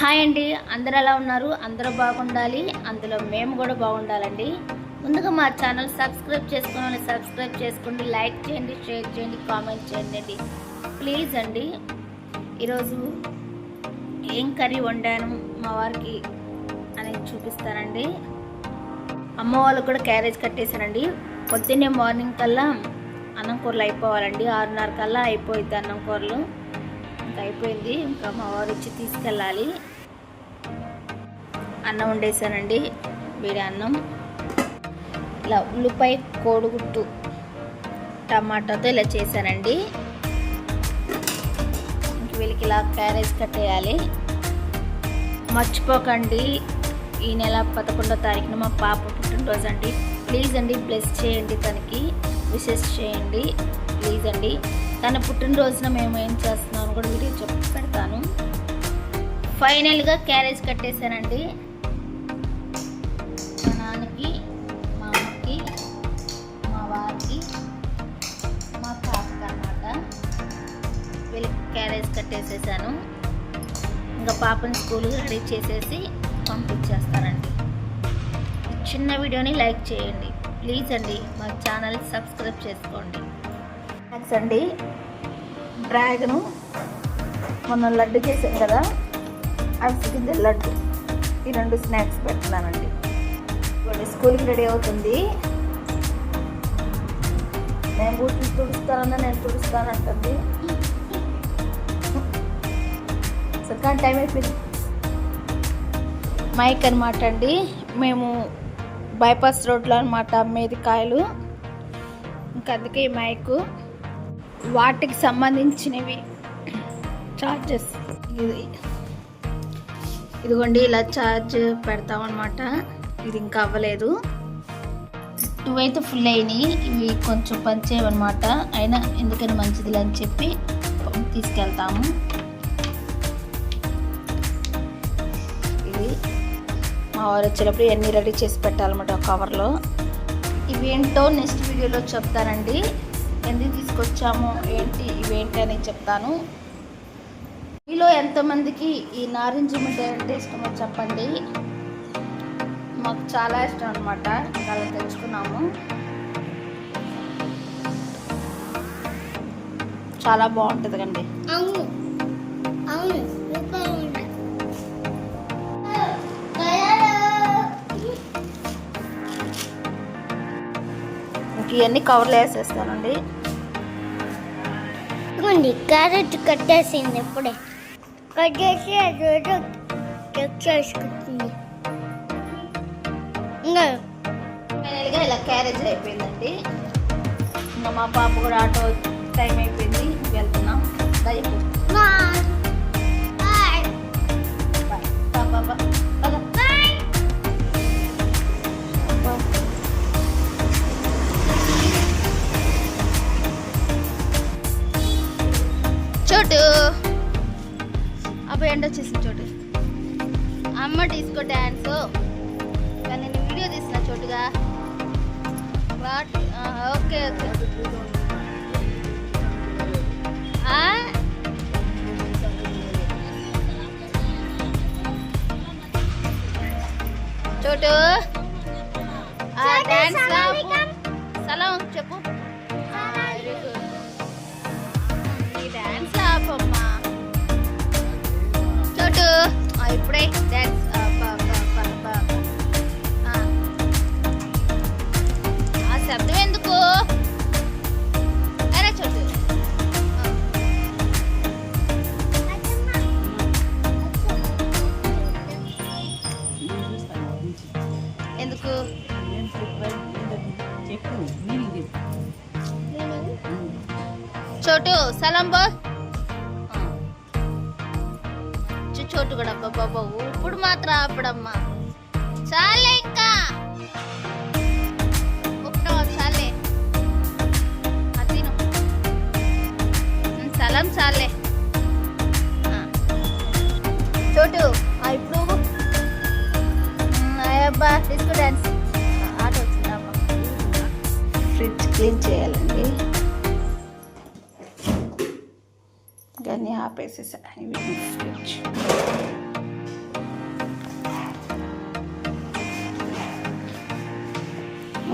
Hi అండి. అందరు ఎలా ఉన్నారు? అందరూ బాగుండాలి. అందులో మేము కూడా బాగుండాలండి. ముందుగా మా ఛానల్ సబ్స్క్రైబ్ చేసుకున్న సబ్స్క్రైబ్ చేసుకోండి. లైక్ చేయండి షేర్ చేయండి కామెంట్ చేయండి ప్లీజ్ అండి ఈరోజు ఏం కర్రీ వండాను మా వారికి అనేది చూపిస్తానండి. అమ్మ వాళ్ళు కూడా క్యారేజ్ కట్టేశానండి పొద్దున్నే మార్నింగ్ కల్లా అన్నం కూరలు అయిపోవాలండి. ఆరున్నర కల్లా అయిపోయింది అన్నం కూరలు. అయిపోయింది. ఇంకా మా వారు వచ్చి తీసుకెళ్ళాలి. అన్నం వండేసానండి వేడి అన్నం. ఇలా ఉల్లిపాయ కోడిగుట్టు టమాటాతో ఇలా చేశానండి. ఇంక వీళ్ళకి ఇలా క్యారేజ్ కట్టేయాలి. మర్చిపోకండి. ఈ నెల పదకొండో తారీఖున మా పాప పుట్టినరోజు అండి ప్లీజ్ అండి బ్లెస్ చేయండి తనకి. విషెస్ చేయండి. ప్లీజ్ అండి. తన పుట్టినరోజున మేము ఏం చేస్తున్నామో కూడా వీడియో చెప్పి పెడతాను. ఫైనల్గా క్యారేజ్ కట్టేశానండి. మా నాన్నకి మా అమ్మకి మా వారికి మా పాపకి అనమాట వీళ్ళకి క్యారేజ్ కట్టేసేసాను. ఇంకా పాపని స్కూల్ రెడీ చేసేసి పంపించేస్తానండి. చిన్న వీడియోని లైక్ చేయండి. ప్లీజ్ అండి మా ఛానల్ సబ్స్క్రైబ్ చేసుకోండి. స్నాక్స్ అండి. డ్రాగను మొన్న లడ్డు చేసాం కదా అవి కింద లడ్డు. ఈ రెండు స్నాక్స్ పెడుతున్నానండి. ఇప్పుడు స్కూల్కి రెడీ అవుతుంది. నేను బూట్లు తుడుస్తానన్నా నేను తుడుస్తానంటుంది. సో కానీ టైం అయిపోయింది. మైక్ అనమాట అండి. మేము బైపాస్ రోడ్లో అనమాట అమ్మేది కాయలు. ఇంకా అందుకే ఈ మైక్ వాటికి సంబంధించినవి. చార్జెస్ ఇది. ఇదిగోండి ఇలా ఛార్జ్ పెడతామన్నమాట. ఇది ఇంకా అవ్వలేదు. టువైతే ఫుల్ అయినాయి. ఇవి కొంచెం పనిచేయమన్నమాట అయినా ఎందుకని మంచిది అని చెప్పి తీసుకెళ్తాము. ఇవి మా వారు వచ్చినప్పుడు ఇవన్నీ రెడీ చేసి పెట్టాలన్నమాట ఒక కవర్లో ఇవి ఏంటో నెక్స్ట్ వీడియోలో చెప్తానండి. ఎందుకు తీసుకొచ్చాము ఏంటి ఇవేంటి అని చెప్తాను. మీలో ఎంతమందికి ఈ నారింజ మిఠాయి అంటే ఇష్టమో చెప్పండి. మాకు చాలా ఇష్టం అనమాట అలా తెచ్చుకున్నాము. చాలా బాగుంటుంది కండి అవును. అవును. ఇవన్నీ కవర్లో వేసేస్తానండి. క్యారెట్ కట్టేసింది ఇప్పుడే. కట్టేసి అది ఏదో చెక్ చేసుకుంటుంది. ఇంకా ఫైనల్గా ఇలా క్యారేజ్ అయిపోయిందండి. ఇంకా మా పాప కూడా ఆటో టైం అయిపోయింది. వెళ్తున్నాం. దయపు చోటు అప్పుడు ఎండ వచ్చేసింది చోటు. అమ్మ డిస్కో డ్యాన్స్ కానీ నేను వీడియో తీసిన చోటుగా. వాట్? Okay okay? చోటు. డ్యాన్స్. సలాం చెప్పు. ఇప్పుడే ఆ శబ్దం ఎందుకు? అరే చోటు. ఎందుకు? చోటు సలాం చోటు కూడా బాబా ఇప్పుడు మాత్రం ఆపడమ్మా. చాలే ఇంకా. చాలే. సలం చాలే. చోటు. ఇప్పుడు అయ్యబ్బా డిస్కో డాన్స్ ఆట వచ్చిందమ్మా ఫ్రిడ్జ్ క్లీన్ చేయాలండి. ఆపేసేసా ఇవి ఫ్రిడ్జ్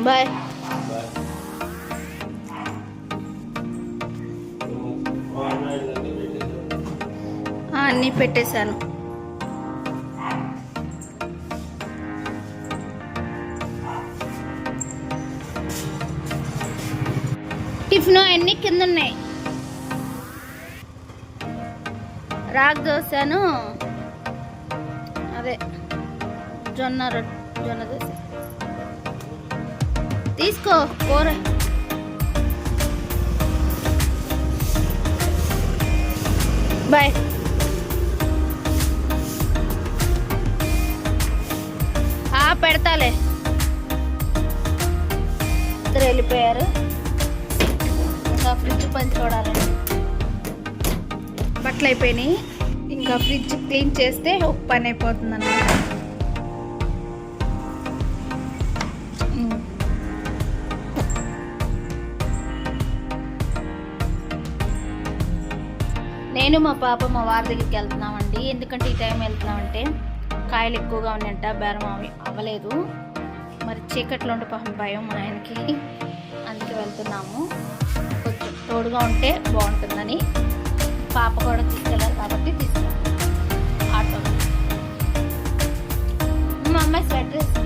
బాయ్ అన్నీ పెట్టేశాను. టిఫిన్ అన్నీ కింద ఉన్నాయి రాగ్ దోశను అదే జొన్న రొట్టె జొన్న దోశ. తీసుకో కూర బాయ్. ఆ పెడతాలే. ఇద్దరు వెళ్ళిపోయారు. ఇంకా ఫ్రిడ్జ్ పని చూడాలండి బట్టలు అయిపోయినాయి. ఇంకా ఫ్రిడ్జ్ క్లీన్ చేస్తే ఒక పని అయిపోతుంది అన్నమాట నేను మా పాప మా వారి దగ్గరికి వెళ్తున్నామండి. ఎందుకంటే ఈ టైం వెళ్తున్నామంటే కాయలు ఎక్కువగా ఉన్నాయంట బేరం అవి అవ్వలేదు. మరి చీకట్లో ఉంటే పాపం భయం మా ఆయనకి. అందుకే వెళ్తున్నాము. కొంచెం తోడుగా ఉంటే బాగుంటుందని. పాప కూడా తీసుకెళ్ళాలి కాబట్టి తీసుకెళ్ళాలి. ఆటో. మా అమ్మాయి స్వెటర్ వేసి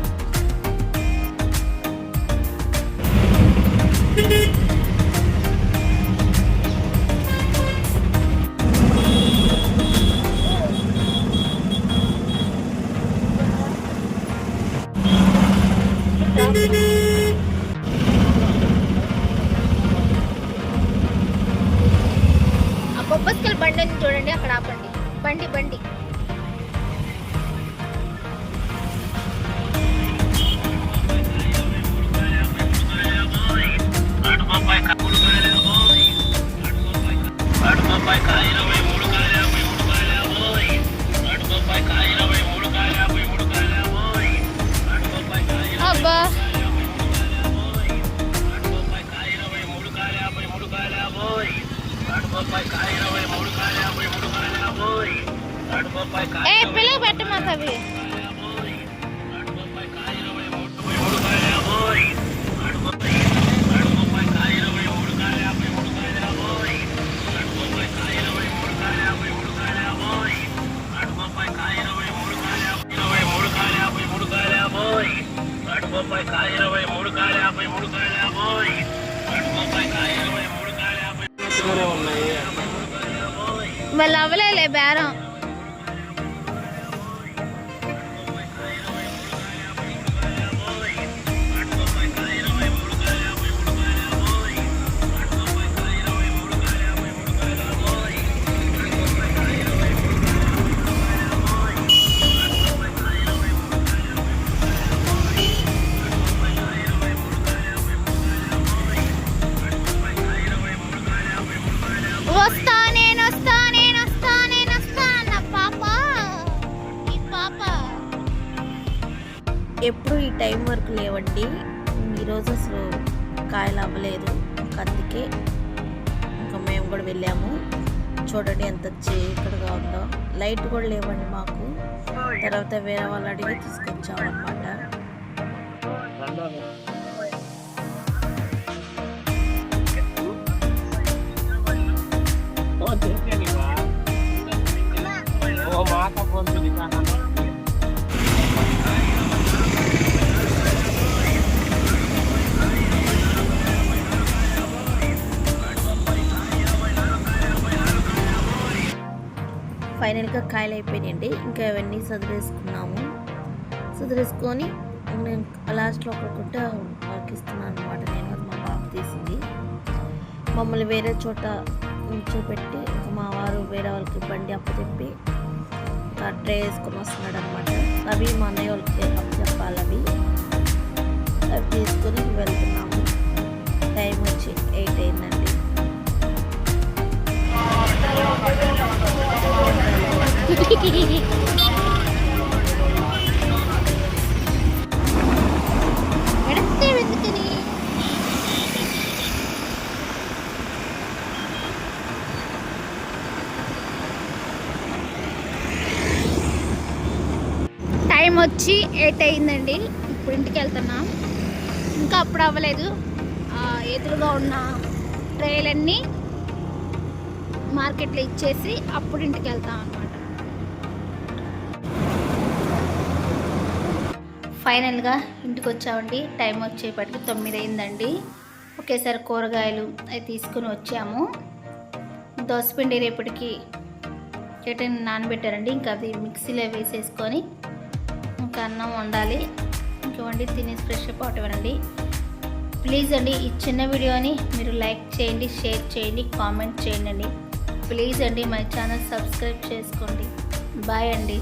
ఏ పిల్లలు పెట్టమాక అవి కాయ అవ్వలేలే బేరం వస్తా నేను వస్తా ఎప్పుడు ఈ టైం వరకు లేవండి. ఈరోజు అసలు కాయలు అవ్వలేదు. అందుకే ఇంకా మేము కూడా వెళ్ళాము. చూడండి ఎంత చీకటిగా ఉందో. లైట్ కూడా లేవండి మాకు. తర్వాత వేరే వాళ్ళు అడిగి తీసుకొచ్చాము అనమాట ఓ మాట ఫోన్ ఫైనల్గా కాయలు అయిపోయినాయండి. ఇంకా ఇవన్నీ సదిరేసుకున్నాము. సదిరేసుకొని నేను లాస్ట్లో ఒకరికుంటే వాళ్ళకి అనమాట నేను అది మా బాబు తీసింది. మమ్మల్ని వేరే చోట కూర్చోబెట్టి మా వారు వేరే వాళ్ళకి బండి అప్పచెప్పి ఇంకా ట్రే వేసుకొని వస్తున్నాడు అనమాట అవి మా అన్నయ్య వాళ్ళకి అప్పచెప్పాలి అవి. అవి తీసుకొని వెళ్తున్నాము. టైం వచ్చి ఎయిట్ అయిందండి. టైం వచ్చి ఎయిట్ అయిందండి. ఇప్పుడు ఇంటికి వెళ్తున్నాం. ఇంకా అప్పుడు అవ్వలేదు. ఎదురుగా ఉన్న ట్రైలన్నీ మార్కెట్లో ఇచ్చేసి అప్పుడు ఇంటికి వెళ్తాం అనమాట ఫైనల్గా ఇంటికి వచ్చామండి. టైం వచ్చేపటికి తొమ్మిది అయిందండి ఒకేసారి కూరగాయలు అవి తీసుకుని వచ్చాము. దోసపిండి రేపటికి చట్నీ నానబెట్టారండి. ఇంకా అది మిక్సీలో వేసేసుకొని ఇంకా అన్నం వండాలి. ఇంకా వండి తినేసి ఫ్రెష్ అప్ అవటమేనండి ప్లీజ్ అండి ఈ చిన్న వీడియోని మీరు లైక్ చేయండి షేర్ చేయండి కామెంట్ చేయండి. అండి ప్లీజ్ అండి మై ఛానల్ సబ్స్క్రైబ్ చేసుకోండి. బాయ్ అండి.